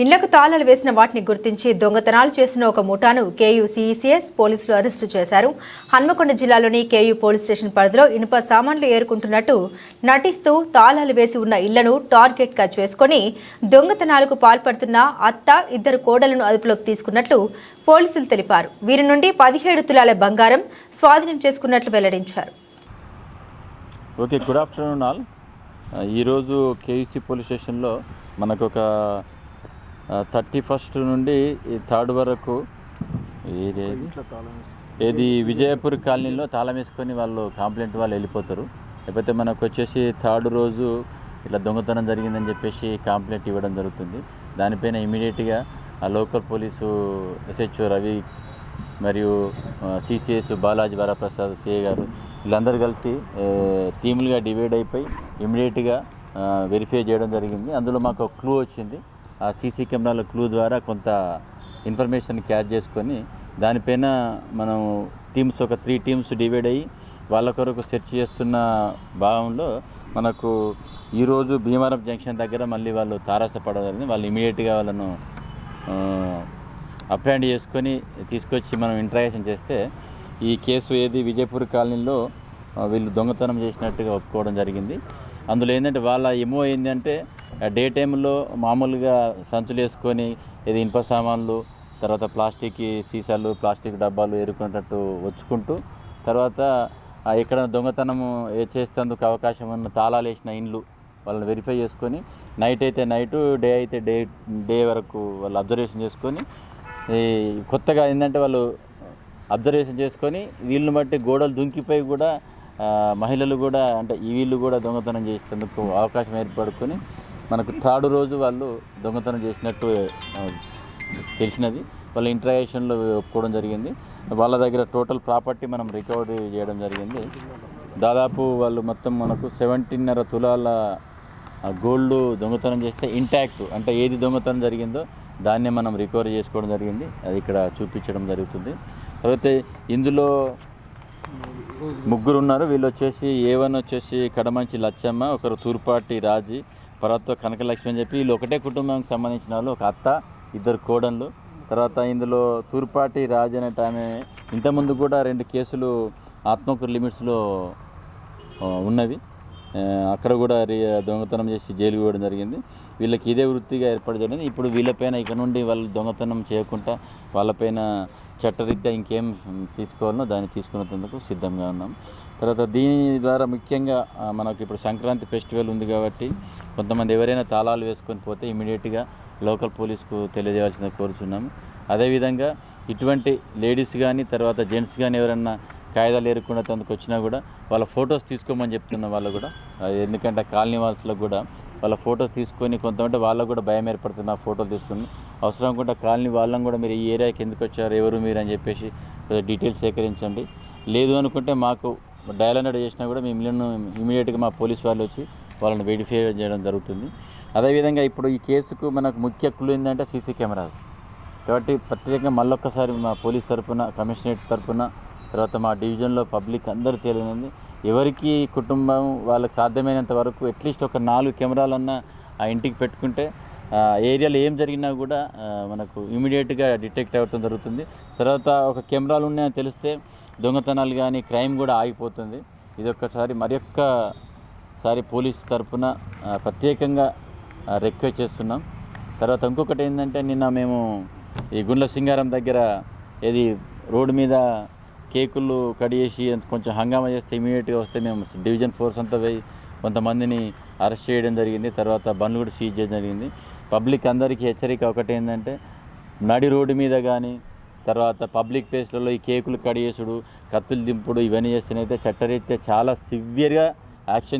ఇళ్ళకు తాళాలు వేసిన వాటిని గుర్తించి దొంగతనాలు చేసిన ఒక ముఠాను కేయూ సీఈసీఎస్ పోలీసులు అరెస్టు చేశారు. హన్మకొండ జిల్లాలోని కేయూ పోలీస్ స్టేషన్ పరిధిలో ఇనుప సామాన్లు ఏరుకుంటున్నట్టు నటిస్తూ తాళాలు వేసి ఉన్న ఇళ్ళను టార్గెట్గా చేసుకొని దొంగతనాలకు పాల్పడుతున్న అత్త ఇద్దరు కోడలను అదుపులోకి తీసుకున్నట్లు పోలీసులు తెలిపారు. వీరి నుండి పదిహేడు తులాల బంగారం స్వాధీనం చేసుకున్నట్లు వెల్లడించారు. Okay good afternoon all. ఈరోజు కేయూసీ పోలీస్ స్టేషన్లో మనకు ఒక థర్టీ ఫస్ట్ నుండి ఈ థర్డ్ వరకు ఏది? ఏది? విజయపూర్ కాలనీలో తాళం వేసుకొని వాళ్ళు కాంప్లైంట్ వాళ్ళు వెళ్ళిపోతారు. లేకపోతే మనకు వచ్చేసి థర్డ్ రోజు ఇట్లా దొంగతనం జరిగిందని చెప్పేసి కంప్లైంట్ ఇవ్వడం జరుగుతుంది. దానిపైన ఇమీడియట్గా ఆ లోకల్ పోలీసు ఎస్హెచ్ఓ రవి మరియు సిసిఎస్ బాలాజీ వరప్రసాద్ సిఏ గారు వీళ్ళందరూ కలిసి టీములుగా డివైడ్ అయిపోయి ఇమీడియట్గా వెరిఫై చేయడం జరిగింది. అందులో మాకు ఒక క్లూ వచ్చింది. ఆ సీసీ కెమెరాల క్లూ ద్వారా కొంత ఇన్ఫర్మేషన్ క్యాచ్ చేసుకొని దానిపైన మనం టీమ్స్ ఒక త్రీ టీమ్స్ డివైడ్ అయ్యి వాళ్ళ కొరకు సెర్చ్ చేస్తున్న భాగంలో మనకు ఈరోజు భీమవరం జంక్షన్ దగ్గర మళ్ళీ వాళ్ళు తారసపడాలని వాళ్ళు ఇమీడియట్గా వాళ్ళను ఆ, అప్రాండ్ చేసుకొని తీసుకొచ్చి మనం ఇంట్రాగేషన్ చేస్తే ఈ కేసు ఏది విజయపూర్ కాలనీలో వీళ్ళు దొంగతనం చేసినట్టుగా ఒప్పుకోవడం జరిగింది. అందులో ఏంటంటే వాళ్ళ ఎమో ఏంటంటే డే టైంలో మామూలుగా సంచులు వేసుకొని ఇది ఇనుప సామాన్లు తర్వాత ప్లాస్టిక్ సీసాలు ప్లాస్టిక్ డబ్బాలు ఏరుకునేటట్టు వచ్చుకుంటూ తర్వాత ఇక్కడ ఎక్కడ దొంగతనము చేసేందుకు చేస్తేందుకు అవకాశం ఉన్న తాళాలు వేసిన ఇండ్లు వాళ్ళని వెరిఫై చేసుకొని నైట్ అయితే నైటు డే అయితే డే డే వరకు వాళ్ళు అబ్జర్వేషన్ చేసుకొని ఈ కొత్తగా ఏంటంటే వాళ్ళు అబ్జర్వేషన్ చేసుకొని వీళ్ళని బట్టి గోడలు దుంకిపోయి కూడా మహిళలు కూడా అంటే ఈ వీళ్ళు కూడా దొంగతనం చేసేందుకు అవకాశం ఏర్పడుకొని మనకు థర్డ్ రోజు వాళ్ళు దొంగతనం చేసినట్టు తెలిసినది. వాళ్ళ ఇంట్రాగేషన్లో ఒప్పుకోవడం జరిగింది. వాళ్ళ దగ్గర టోటల్ ప్రాపర్టీ మనం రికవరీ చేయడం జరిగింది. దాదాపు వాళ్ళు మొత్తం మనకు సెవెంటీన్నర తులాల గోల్డ్ దొంగతనం చేస్తే ఇంటాక్ట్ అంటే ఏది దొంగతనం జరిగిందో దాన్నే మనం రికవరీ చేసుకోవడం జరిగింది. అది ఇక్కడ చూపించడం జరుగుతుంది. తర్వాత ఇందులో ముగ్గురు ఉన్నారు. వీళ్ళు వచ్చేసి ఏ వన్ వచ్చేసి కడమంచి లచ్చమ్మ ఒకరు తూర్పాటి రాజీ పర్వత కనకలక్ష్మి అని చెప్పి వీళ్ళు ఒకటే కుటుంబానికి సంబంధించిన వాళ్ళు ఒక అత్త ఇద్దరు కోడళ్ళు. తర్వాత ఇందులో తూర్పాటి రాజు అనే ఆమె ఇంతకుముందు కూడా రెండు కేసులు ఆత్మకూరు లిమిట్స్లో ఉన్నవి. అక్కడ కూడా రి- దొంగతనం చేసి జైలుకి పోవడం జరిగింది. వీళ్ళకి ఇదే వృత్తిగా ఏర్పాటు జరిగింది. ఇప్పుడు వీళ్ళపైన ఇక నుండి వాళ్ళు దొంగతనం చేయకుండా వాళ్ళపైన చట్టరీత్యా ఇంకేం తీసుకోవాలనో దాన్ని తీసుకునేందుకు సిద్ధంగా ఉన్నాం. తర్వాత దీని ద్వారా ముఖ్యంగా ఆ, మనకు ఇప్పుడు సంక్రాంతి ఫెస్టివల్ ఉంది కాబట్టి కొంతమంది ఎవరైనా తాళాలు వేసుకొని పోతే ఇమీడియట్గా లోకల్ పోలీస్కు తెలియజేయాల్సింది కోరుచున్నాము. అదేవిధంగా ఇటువంటి లేడీస్ కానీ తర్వాత జెంట్స్ కానీ ఎవరన్నా కాయిదాలు ఏరుకునే తందుకు వచ్చినా కూడా వాళ్ళ ఫొటోస్ తీసుకోమని చెప్తున్న వాళ్ళు కూడా ఎందుకంటే కాలనీ వాసులకు కూడా వాళ్ళ ఫొటోస్ తీసుకొని కొంతమంది వాళ్ళకు కూడా భయం ఏర్పడుతుంది ఆ ఫోటోలు తీసుకుని. అవసరం అనుకుంటే కాలనీ వాళ్ళని కూడా మీరు ఈ ఏరియాకి ఎందుకు వచ్చారు ఎవరు మీరు అని చెప్పేసి డీటెయిల్స్ సేకరించండి. లేదు అనుకుంటే మాకు డయల్ హండ్రెడ్ చేసినా కూడా మేము ఇమీడియట్గా మా పోలీస్ వాళ్ళు వచ్చి వాళ్ళని వెరిఫై చేయడం జరుగుతుంది. అదేవిధంగా ఇప్పుడు ఈ కేసుకు మనకు ముఖ్య క్లూ ఏంటంటే సీసీ కెమెరాస్ కాబట్టి ప్రత్యేకంగా మళ్ళొక్కసారి మా పోలీస్ తరపున కమిషనరేట్ తరపున తర్వాత మా డివిజన్లో పబ్లిక్ అందరూ తెలియనుంది ఎవరికి కుటుంబం వాళ్ళకి సాధ్యమైనంత వరకు అట్లీస్ట్ ఒక నాలుగు కెమెరాలన్నా ఆ ఇంటికి పెట్టుకుంటే ఏరియాలో ఏం జరిగినా కూడా మనకు ఇమీడియట్గా డిటెక్ట్ అవ్వటం జరుగుతుంది. తర్వాత ఒక కెమెరాలు ఉన్నాయని తెలిస్తే దొంగతనాలు కానీ క్రైమ్ కూడా ఆగిపోతుంది. ఇది ఒక్కసారి మరి ఒక్కసారి పోలీస్ తరఫున ప్రత్యేకంగా రిక్వెస్ట్ చేస్తున్నాం. తర్వాత ఇంకొకటి ఏంటంటే నిన్న మేము ఈ గుండ్ల సింగారం దగ్గర ఏది రోడ్డు మీద కేకులు కడిగేసి కొంచెం హంగామా చేస్తే ఇమీడియట్గా వస్తే మేము డివిజన్ ఫోర్స్ అంతా పోయి కొంతమందిని అరెస్ట్ చేయడం జరిగింది. తర్వాత బండ్లు కూడా సీజ్ చేయడం జరిగింది. పబ్లిక్ అందరికీ హెచ్చరిక ఒకటి ఏంటంటే నడి రోడ్డు మీద కానీ తర్వాత పబ్లిక్ ప్లేస్లలో ఈ కేకులు కడిగేసుడు కత్తులు దింపుడు ఇవన్నీ చేస్తేనైతే చట్టరీత్యా చాలా సివియర్గా యాక్షన్